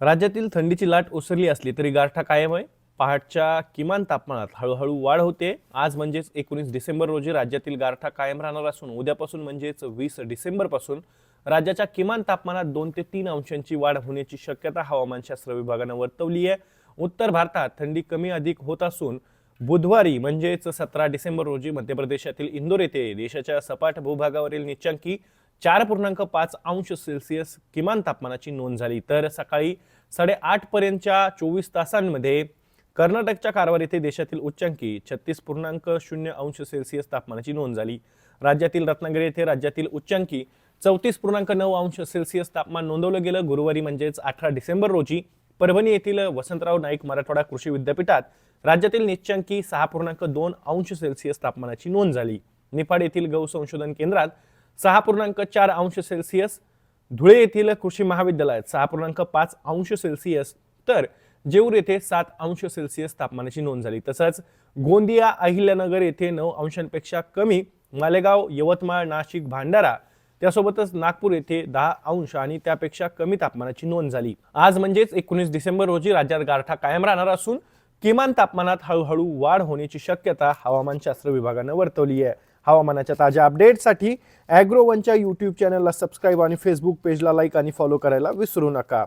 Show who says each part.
Speaker 1: राज्यातील थंडीची लाट ओसरली असली तरी गारठा कायम आहे पहाटच्या किमान तापमानात हळूहळू वाढ होते. आज म्हणजेच एकोणीस डिसेंबर रोजी राज्यातील गारठा कायम राहणार असून उद्यापासून म्हणजेच वीस डिसेंबरपासून राज्याच्या किमान तापमानात दोन ते तीन अंशांची वाढ होण्याची शक्यता हवामानशास्त्र विभागानं वर्तवली आहे. उत्तर भारतात थंडी कमी अधिक होत असून बुधवारी म्हणजेच सतरा डिसेंबर रोजी मध्य प्रदेशातील इंदोर येथे देशाच्या सपाट भूभागावरील निचांकी चार पूर्णांक पाच अंश सेल्सिअस किमान तापमानाची नोंद झाली. तर सकाळी साडेआठ पर्यंतच्या चोवीस तासांमध्ये कर्नाटकच्या कारवार येथे देशातील उच्चांकी छत्तीस पूर्णांक शून्य अंश सेल्सिअस तापमानाची नोंद झाली. राज्यातील रत्नागिरी येथे राज्यातील उच्चांकी चौतीस पूर्णांक नऊ अंश सेल्सिअस तापमान नोंदवलं गेलं. गुरुवारी म्हणजेच अठरा डिसेंबर रोजी परभणी येथील वसंतराव नाईक मराठवाडा कृषी विद्यापीठात राज्यातील निश्चांकी सहा पूर्णांक दोन अंश सेल्सिअस तापमानाची नोंद झाली. निफाड येथील गौ संशोधन केंद्रात सहा पूर्णांक चार अंश सेल्सिअस धुळे येथील कृषी महाविद्यालयात सहा पूर्णांक पाच अंश सेल्सिअस तर जेऊर येथे सात अंश सेल्सिअस तापमानाची नोंद झाली. तसंच गोंदिया अहिल्यानगर येथे नऊ अंशांपेक्षा कमी मालेगाव यवतमाळ नाशिक भांडारा त्यासोबतच नागपूर येथे दहा अंश आणि त्यापेक्षा कमी तापमानाची नोंद झाली. आज म्हणजेच एकोणीस डिसेंबर रोजी राज्यात गारठा कायम राहणार असून किमान तापमानात हळूहळू वाढ होण्याची शक्यता हवामानशास्त्र विभागानं वर्तवली आहे. हवामानाच्या ताज्या अपडेटसाठी ॲग्रो वनच्या यूट्यूब चॅनलला सबस्क्राईब आणि फेसबुक पेजला लाईक आणि फॉलो करायला विसरू नका.